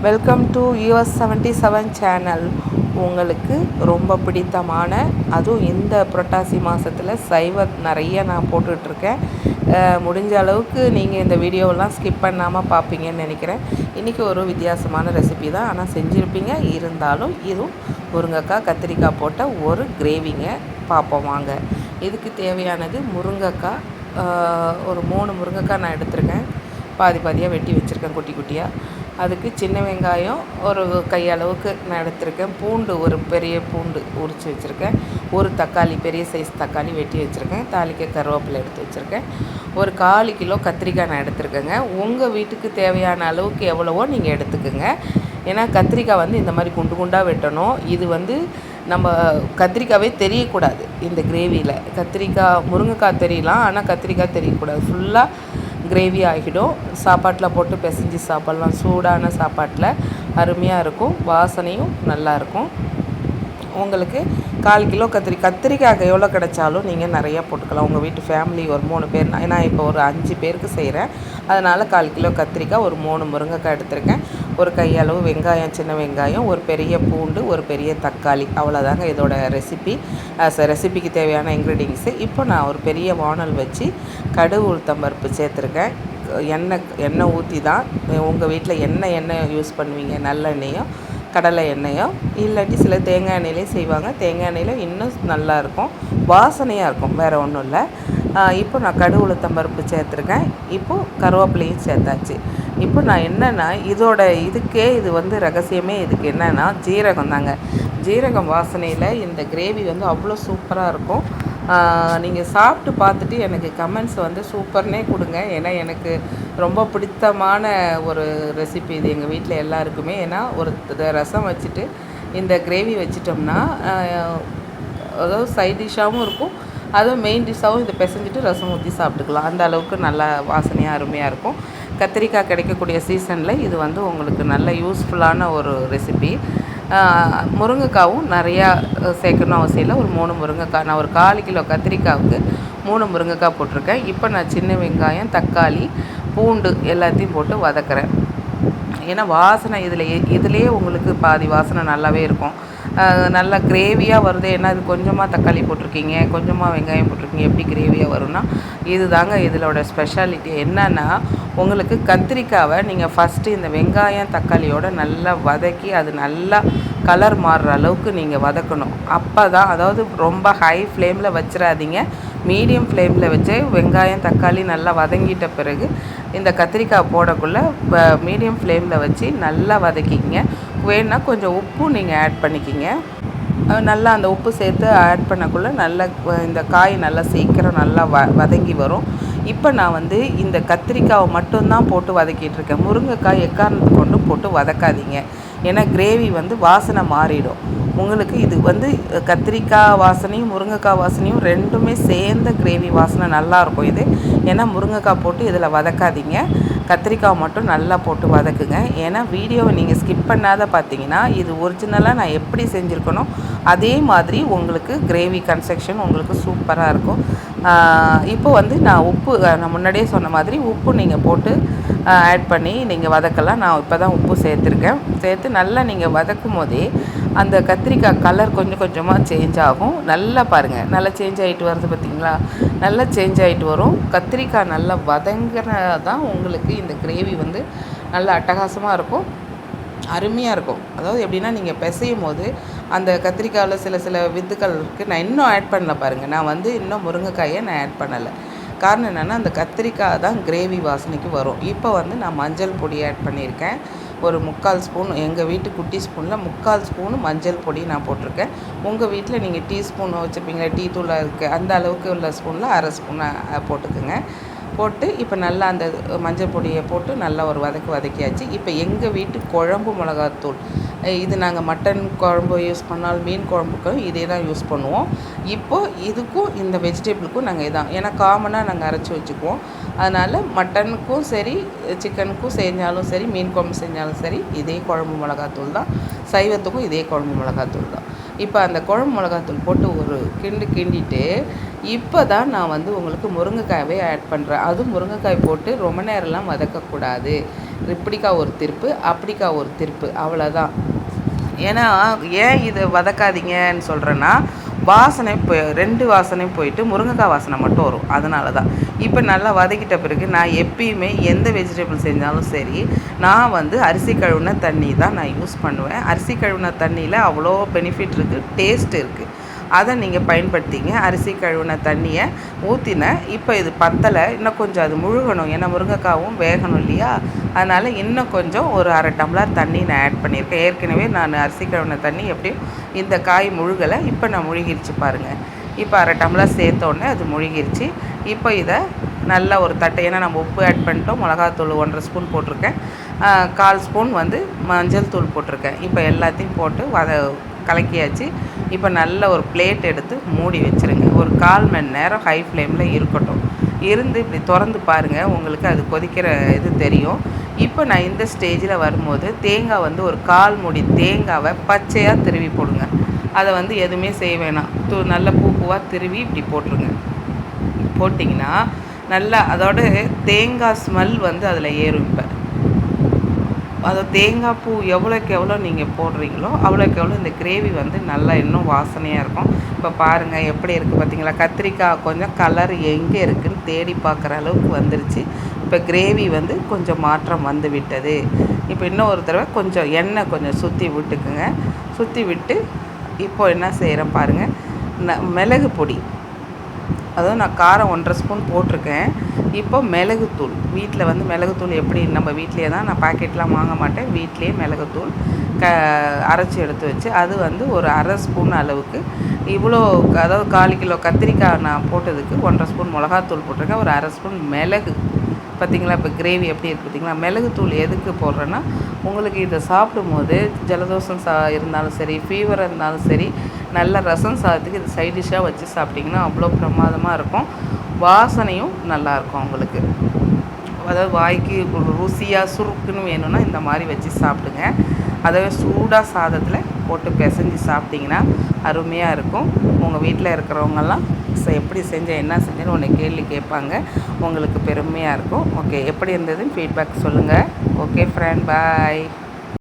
Welcome to US seventy seven channel உங்களுக்கு ரொம்ப பிடித்தமான அதுவும் இந்த புரட்டாசி மாதத்தில் சைவ நிறைய நான் போட்டுட்ருக்கேன். முடிஞ்ச அளவுக்கு நீங்கள் இந்த வீடியோவெல்லாம் ஸ்கிப் பண்ணாமல் பார்ப்பீங்கன்னு நினைக்கிறேன். இன்றைக்கி ஒரு வித்தியாசமான ரெசிபி தான். ஆனால் செஞ்சுருப்பீங்க. இருந்தாலும் இதுவும் முருங்கைக்காய் கத்திரிக்காய் போட்ட ஒரு கிரேவிங்க பார்ப்போம் வாங்க. இதுக்கு தேவையானது முருங்கைக்காய். ஒரு மூணு முருங்கைக்காய் நான் எடுத்திருக்கேன். பாதி பாதியாக வெட்டி வச்சுருக்கேன் குட்டி குட்டியாக அதுக்கு சின்ன வெங்காயம் ஒரு கையளவுக்கு நான் எடுத்திருக்கேன். பூண்டு ஒரு பெரிய பூண்டு உரித்து வச்சுருக்கேன். ஒரு தக்காளி பெரிய சைஸ் தக்காளி வெட்டி வச்சுருக்கேன். தாளிக்க கருவேப்பிலை எடுத்து வச்சுருக்கேன். ஒரு காலு கிலோ கத்திரிக்காய் நான் எடுத்துருக்கேங்க. உங்கள் வீட்டுக்கு தேவையான அளவுக்கு எவ்வளவோ நீங்கள் எடுத்துக்கோங்க. ஏன்னா கத்திரிக்காய் வந்து இந்த மாதிரி குண்டு குண்டாக வெட்டணும். இது வந்து நம்ம கத்திரிக்காவே தெரியக்கூடாது. இந்த கிரேவியில் கத்திரிக்காய் முருங்கைக்காய் தெரியலாம். ஆனால் கத்திரிக்காய் தெரியக்கூடாது. ஃபுல்லாக கிரேவி ஆகிடும். சாப்பாட்டில் போட்டு பிசைஞ்சு சாப்பிட்லாம். சூடான சாப்பாட்டில் அருமையாக இருக்கும். வாசனையும் நல்லாயிருக்கும் உங்களுக்கு கால் கிலோ கத்திரி கத்திரிக்காய் எவ்வளோ கிடைச்சாலும் நீங்கள் நிறையா போட்டுக்கலாம். உங்கள் வீட்டு ஃபேமிலி ஒரு மூணு பேர். நான் இப்போ ஒரு அஞ்சு பேருக்கு செய்கிறேன் அதனால் கால் கிலோ கத்திரிக்காய் ஒரு மூணு முருங்கைக்காய் எடுத்திருக்கேன். ஒரு கையளவு வெங்காயம் சின்ன வெங்காயம் ஒரு பெரிய பூண்டு ஒரு பெரிய தக்காளி. அவ்வளோதாங்க இதோட ரெசிபி ரெசிபிக்கு தேவையான இன்க்ரீடியன்ஸு இப்போ நான் ஒரு பெரிய வானல் வச்சு கடுகு உளுத்தம்பருப்பு சேர்த்துருக்கேன். எண்ணெய் எண்ணெய் ஊற்றி தான் உங்கள் வீட்டில் என்ன எண்ணெய் யூஸ் பண்ணுவீங்க? நல்லெண்ணெயும் கடலை எண்ணெயோ இல்லாட்டி சில தேங்காய் எண்ணெயிலையும் செய்வாங்க. தேங்காய் எண்ணெயில் இன்னும் நல்லாயிருக்கும் வாசனையாக இருக்கும். வேறு ஒன்றும் இல்லை. இப்போ நான் கடு உளுத்தம்பருப்பு சேர்த்துருக்கேன். இப்போது கருவேப்பிலையும் சேர்த்தாச்சு. இப்போ நான் என்னென்னா இதோட இதுக்கே இது வந்து ரகசியமே இதுக்கு என்னென்னா ஜீரகம் தாங்க. ஜீரகம் வாசனையில் இந்த கிரேவி வந்து அவ்வளோ சூப்பராக இருக்கும். நீங்கள் சாப்பிட்டு பார்த்துட்டு எனக்கு கமெண்ட்ஸ் வந்து சூப்பர்னே கொடுங்க. ஏன்னா எனக்கு ரொம்ப பிடித்தமான ஒரு ரெசிபி இது எங்கள் வீட்டில் எல்லாருக்குமே. ஏன்னா ஒரு ரசம் வச்சுட்டு இந்த கிரேவி வச்சிட்டோம்னா அதாவது சைட் டிஷ்ஷாகவும் இருக்கும். அதுவும் மெயின் டிஷ்ஷாகவும் இதை பிசைஞ்சிட்டு ரசம் ஊற்றி சாப்பிட்டுக்கலாம். அந்த அளவுக்கு நல்லா வாசனையாக அருமையாக இருக்கும். கத்திரிக்காய் கிடைக்கக்கூடிய சீசனில் இது வந்து உங்களுக்கு நல்ல யூஸ்ஃபுல்லான ஒரு ரெசிபி முருங்கைக்காவும் நிறையா சேர்க்கணும் அவசியம் இல்லை. ஒரு மூணு முருங்கைக்காய் நான் ஒரு கால் கிலோ கத்திரிக்காவுக்கு மூணு முருங்கைக்காய் போட்டிருக்கேன். இப்போ நான் சின்ன வெங்காயம் தக்காளி பூண்டு எல்லாத்தையும் போட்டு வதக்குறேன். ஏன்னா வாசனை இதில் இதுலேயே உங்களுக்கு பாதி வாசனை நல்லாவே இருக்கும். நல்லா கிரேவியாக வருது. ஏன்னா இது கொஞ்சமாக தக்காளி போட்டிருக்கீங்க கொஞ்சமாக வெங்காயம் போட்டிருக்கீங்க எப்படி கிரேவியாக வரும்னா இது தாங்க இதிலோட ஸ்பெஷாலிட்டி என்னென்னா உங்களுக்கு கத்திரிக்காவை நீங்கள் ஃபஸ்ட்டு இந்த வெங்காயம் தக்காளியோட நல்லா வதக்கி அது நல்லா கலர் மாறுற அளவுக்கு நீங்கள் வதக்கணும். அப்போ தான் அதாவது ரொம்ப ஹை ஃப்ளேமில் வச்சிடாதீங்க மீடியம் ஃப்ளேமில் வச்சு வெங்காயம் தக்காளி நல்லா வதங்கிட்ட பிறகு இந்த கத்திரிக்காய் போடக்குள்ளே மீடியம் ஃப்ளேமில் வச்சு நல்லா வதக்கிங்க வேணுன்னா கொஞ்சம் உப்பும் நீங்கள் ஆட் பண்ணிக்கிங்க. நல்லா அந்த உப்பு சேர்த்து ஆட் பண்ணக்குள்ளே நல்லா இந்த காய் நல்லா சீக்கிரம் நல்லா வ வதங்கி வரும். இப்போ நான் வந்து இந்த கத்திரிக்காவை மட்டும்தான் போட்டு வதக்கிட்டு இருக்கேன். முருங்கைக்காய் எக்காரணத்து கொண்டு போட்டு வதக்காதீங்க. ஏன்னா கிரேவி வந்து வாசனை மாறிடும். உங்களுக்கு இது வந்து கத்திரிக்காய் வாசனையும் முருங்கைக்காய் வாசனையும் ரெண்டுமே சேர்ந்த கிரேவி வாசனை நல்லாயிருக்கும் இது. ஏன்னா முருங்கைக்காய் போட்டு இதில் வதக்காதீங்க. கத்திரிக்காய் மட்டும் நல்லா போட்டு வதக்குங்க. ஏன்னா வீடியோவை நீங்கள் ஸ்கிப் பண்ணாத பார்த்தீங்கன்னா இது ஒரிஜினலாக நான் எப்படி செஞ்சுருக்கணும் அதே மாதிரி உங்களுக்கு கிரேவி கன்ஸ்ட்ரக்ஷன் உங்களுக்கு சூப்பராக இருக்கும். இப்போ வந்து நான் உப்பு நான் முன்னாடியே சொன்ன மாதிரி உப்பு நீங்கள் போட்டு ஆட் பண்ணி நீங்கள் வதக்கலாம். நான் இப்போ தான் உப்பு சேர்த்துருக்கேன். சேர்த்து நல்லா நீங்கள் வதக்கும் போதே அந்த கத்திரிக்காய் கலர் கொஞ்சம் கொஞ்சமாக சேஞ்ச் ஆகும். நல்லா பாருங்கள் நல்லா சேஞ்ச் ஆகிட்டு வருது பார்த்திங்களா நல்லா சேஞ்ச் ஆகிட்டு வரும். கத்திரிக்காய் நல்லா வதங்கினா தான் உங்களுக்கு இந்த கிரேவி வந்து நல்லா அட்டகாசமாக இருக்கும். அருமையாக இருக்கும். அதாவது எப்படின்னா நீங்கள் பிசையும் போது அந்த கத்திரிக்காயில் சில சில வித்துக்கள் இருக்குது நான் இன்னும் ஆட் பண்ணல பாருங்கள் நான் வந்து இன்னும் முருங்கைக்காயை நான் ஆட் பண்ணலை. காரணம் என்னென்னா அந்த கத்திரிக்காய் தான் கிரேவி வாசனைக்கு வரும். இப்போ வந்து நான் மஞ்சள் பொடி ஆட் பண்ணியிருக்கேன். ஒரு முக்கால் ஸ்பூன் எங்கள் வீட்டு குட்டி ஸ்பூனில் முக்கால் ஸ்பூன் மஞ்சள் பொடி நான் போட்டிருக்கேன். உங்கள் வீட்டில் நீங்கள் டீ ஸ்பூன் வச்சுருப்பீங்களா? டீ தூளாக இருக்குது அந்த அளவுக்கு உள்ள ஸ்பூனில் அரை ஸ்பூன் போட்டுக்குங்க. போட்டு இப்போ நல்லா அந்த மஞ்சள் பொடியை போட்டு நல்லா ஒரு வதக்கு வதக்கியாச்சு. இப்போ எங்கள் வீட்டு குழம்பு மிளகாத்தூள் இது நாங்கள் மட்டன் குழம்பு யூஸ் பண்ணாலும் மீன் குழம்புக்கும் இதே தான் யூஸ் பண்ணுவோம். இப்போது இதுக்கும் இந்த வெஜிடபிளுக்கும் நாங்கள் இதான். ஏன்னா காமனாக நாங்கள் அரைச்சி வச்சுக்குவோம். அதனால் மட்டனுக்கும் சரி சிக்கனுக்கும் செஞ்சாலும் சரி மீன் குழம்பு செஞ்சாலும் சரி இதே குழம்பு மிளகாத்தூள் தான். சைவத்துக்கும் இதே குழம்பு மிளகாத்தூள் தான். இப்போ அந்த குழம்பு மிளகாத்தூள் போட்டு ஒரு கிண்டு கிண்டிட்டு இப்போ தான் நான் வந்து உங்களுக்கு முருங்கைக்காயவே ஆட் பண்ணுறேன் அதுவும் முருங்கைக்காய் போட்டு ரொம்ப நேரம்லாம் வதக்கக்கூடாது. இப்படிக்கா ஒரு திருப்பு அப்படிக்கா ஒரு திருப்பு அவ்வளோதான் ஏன்னா ஏன் இதை வதக்காதீங்கன்னு சொல்கிறேன்னா வாசனை போய் ரெண்டு வாசனையும் போயிட்டு முருங்கைக்காய் வாசனை மட்டும் வரும். அதனால தான் இப்போ நல்லா வதக்கிட்ட பிறகு நான் எப்பயுமே எந்த வெஜிடபிள் செஞ்சாலும் சரி நான் வந்து அரிசி கழுவுன தண்ணி தான் நான் யூஸ் பண்ணுவேன். அரிசி கழுவுன தண்ணியில் அவ்வளோ பெனிஃபிட் இருக்குது டேஸ்ட் இருக்குது அதை நீங்கள் பயன்படுத்திங்க. அரிசி கழுவின தண்ணியை ஊற்றினேன் இப்போ இது பத்தலை. இன்னும் கொஞ்சம் அது முழுகணும். ஏன்னா முருங்கைக்காவும் வேகணும் இல்லையா? அதனால் இன்னும் கொஞ்சம் ஒரு அரை டம்ளர் தண்ணி நான் ஆட் பண்ணியிருக்கேன். ஏற்கனவே நான் அரிசி கழுவின தண்ணி எப்படியும் இந்த காய் முழுகலை. இப்போ நான் முழுகிருச்சு பாருங்கள் இப்போ அரை டம்ளர் சேர்த்தோடனே அது முழுகிருச்சு. இப்போ இதை நல்லா ஒரு தட்டை ஏன்னா நம்ம உப்பு ஆட் பண்ணிட்டோம். மிளகாத்தூள் ஒன்றரை ஸ்பூன் போட்டிருக்கேன். கால் ஸ்பூன் வந்து மஞ்சள் தூள் போட்டிருக்கேன். இப்போ எல்லாத்தையும் போட்டு வத கலக்கியாச்சு. இப்போ நல்ல ஒரு பிளேட் எடுத்து மூடி வச்சுருங்க. ஒரு கால் மணி நேரம் ஹை ஃப்ளேமில் இருக்கட்டும். இருந்து இப்படி திறந்து பாருங்கள் உங்களுக்கு அது கொதிக்கிற இது தெரியும். இப்போ நான் இந்த ஸ்டேஜில் வரும்போது தேங்காய் வந்து ஒரு கால் மூடி தேங்காவை பச்சையாக திருவி போடுங்க. அதை வந்து எதுவுமே செய்ய வேணாம். தூ நல்ல பூ பூவாக திருவி இப்படி போட்டுருங்க. போட்டிங்கன்னா நல்லா அதோட தேங்காய் ஸ்மெல் வந்து அதில் ஏறும் இப்போ. அது தேங்காய் பூ எவ்வளோக்கு எவ்வளோ நீங்கள் போடுறீங்களோ அவ்வளோக்கு எவ்வளோ இந்த கிரேவி வந்து நல்லா இன்னும் வாசனையாக இருக்கும். இப்போ பாருங்கள் எப்படி இருக்குது பார்த்தீங்களா? கத்திரிக்காய் கொஞ்சம் கலர் எங்கே இருக்குதுன்னு தேடி பார்க்குற அளவுக்கு வந்துருச்சு. இப்போ கிரேவி வந்து கொஞ்சம் மாற்றம் வந்து விட்டது. இப்போ இன்னும் ஒரு தடவை கொஞ்சம் எண்ணெய் கொஞ்சம் சுற்றி விட்டுக்குங்க. சுற்றி விட்டு இப்போ என்ன செய்கிறேன் பாருங்கள் ந மிளகு பொடி. அதுவும் நான் காரம் ஒன்றரை ஸ்பூன் போட்டிருக்கேன். இப்போ மிளகுத்தூள். வீட்டில் வந்து மிளகுத்தூள் எப்படி நம்ம வீட்லேயே தான் நான் பாக்கெட்லாம் வாங்க மாட்டேன். வீட்லேயே மிளகுத்தூள் க அரைச்சி எடுத்து வச்சு அது வந்து ஒரு அரை ஸ்பூன் அளவுக்கு. இவ்வளோ அதாவது கால் கிலோ கத்திரிக்காய் நான் போட்டதுக்கு ஒன்றரை ஸ்பூன் மிளகாத்தூள் போட்டிருக்கேன். ஒரு அரை ஸ்பூன் மிளகு. பார்த்திங்களா? இப்போ கிரேவி எப்படி இருக்குது பார்த்திங்களா? மிளகுத்தூள் எதுக்கு போடுறேன்னா உங்களுக்கு இதை சாப்பிடும்போது ஜலதோஷம் சா இருந்தாலும் சரி ஃபீவர் இருந்தாலும் சரி நல்ல ரசம் சாதத்துக்கு இது சைடிஷாக வச்சு சாப்பிட்டிங்கன்னா அவ்வளோ பிரமாதமாக இருக்கும். வாசனையும் நல்லாயிருக்கும் உங்களுக்கு அதாவது வாய்க்கு ருசியாக சுருக்குன்னு வேணும்னா இந்த மாதிரி வச்சு சாப்பிடுங்க. அதை சூடாக சாதத்தில் போட்டு பிசைஞ்சு சாப்பிட்டிங்கன்னா அருமையாக இருக்கும். உங்கள் வீட்டில் இருக்கிறவங்கெல்லாம் எப்படி செஞ்சேன் என்ன செஞ்சேன்னு உன்னை கேள்வி கேட்பாங்க. உங்களுக்கு பெருமையாக இருக்கும். ஓகே எப்படி இருந்ததுன்னு ஃபீட்பேக் சொல்லுங்கள் ஓகே ஃப்ரெண்ட் பாய்